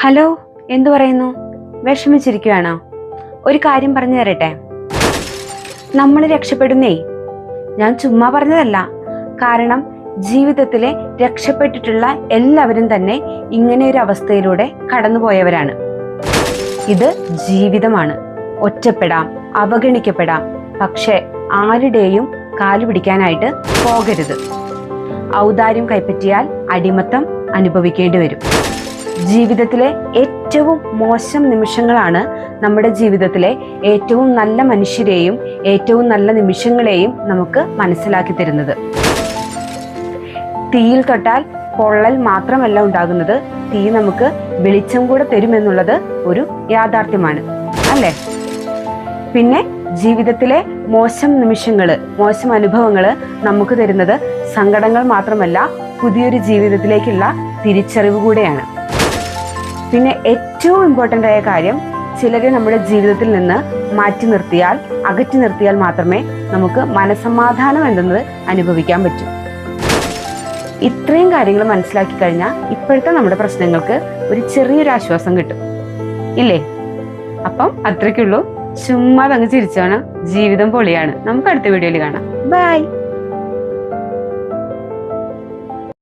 Hello എന്തു പറയുന്നു? വിഷമിച്ചിരിക്കുകയാണോ ഒരു കാര്യം പറഞ്ഞു തരട്ടെ? നമ്മൾ രക്ഷപ്പെടുന്നേ. ഞാൻ ചുമ്മാ പറഞ്ഞതല്ല. കാരണം ജീവിതത്തിലെ രക്ഷപ്പെട്ടിട്ടുള്ള എല്ലാവരും തന്നെ ഇങ്ങനെ ഒരു അവസ്ഥയിലൂടെ കടന്നുപോയവരാണ്. ഇത് ജീവിതമാണ്. ഒറ്റപ്പെടാം അവഗണിക്കപ്പെടാം. പക്ഷെ ആരുടെയും കാൽ പിടിക്കാനായിട്ട് പോകരുത്. ഔദാര്യം കൈപ്പറ്റിയാൽ അടിമത്തം അനുഭവിക്കേണ്ടി വരും. ജീവിതത്തിലെ ഏറ്റവും മോശം നിമിഷങ്ങളാണ് നമ്മുടെ ജീവിതത്തിലെ ഏറ്റവും നല്ല മനുഷ്യരെയും ഏറ്റവും നല്ല നിമിഷങ്ങളെയും നമുക്ക് മനസ്സിലാക്കി തരുന്നത്. തീയിൽ തൊട്ടാൽ പൊള്ളൽ മാത്രമല്ല ഉണ്ടാകുന്നത്. തീ നമുക്ക് വെളിച്ചം കൂടെ തരുമെന്നുള്ളത് ഒരു യാഥാർത്ഥ്യമാണ്. അല്ലേ? പിന്നെ ജീവിതത്തിലെ മോശം നിമിഷങ്ങൾ മോശം അനുഭവങ്ങൾ നമുക്ക് തരുന്നത് സങ്കടങ്ങൾ മാത്രമല്ല പുതിയൊരു ജീവിതത്തിലേക്കുള്ള തിരിച്ചറിവ് കൂടെയാണ്. പിന്നെ ഏറ്റവും ഇമ്പോർട്ടന്റ് ആയ കാര്യം ചിലരെ നമ്മുടെ ജീവിതത്തിൽ നിന്ന് മാറ്റി നിർത്തിയാൽ അകറ്റി നിർത്തിയാൽ മാത്രമേ നമുക്ക് മനസമാധാനം എന്തെന്നത് അനുഭവിക്കാൻ പറ്റൂ. ഇത്രയും കാര്യങ്ങൾ മനസ്സിലാക്കി കഴിഞ്ഞാൽ ഇപ്പോഴത്തെ നമ്മുടെ പ്രശ്നങ്ങൾക്ക് ഒരു ചെറിയൊരു ആശ്വാസം കിട്ടും. ഇല്ലേ? അപ്പം അത്രയ്ക്കുള്ളൂ. ചുമ്മാ അങ്ങ് ചിരിച്ചോണം. ജീവിതം പൊളിയാണ്. നമുക്ക് അടുത്ത വീഡിയോയിൽ കാണാം. ബൈ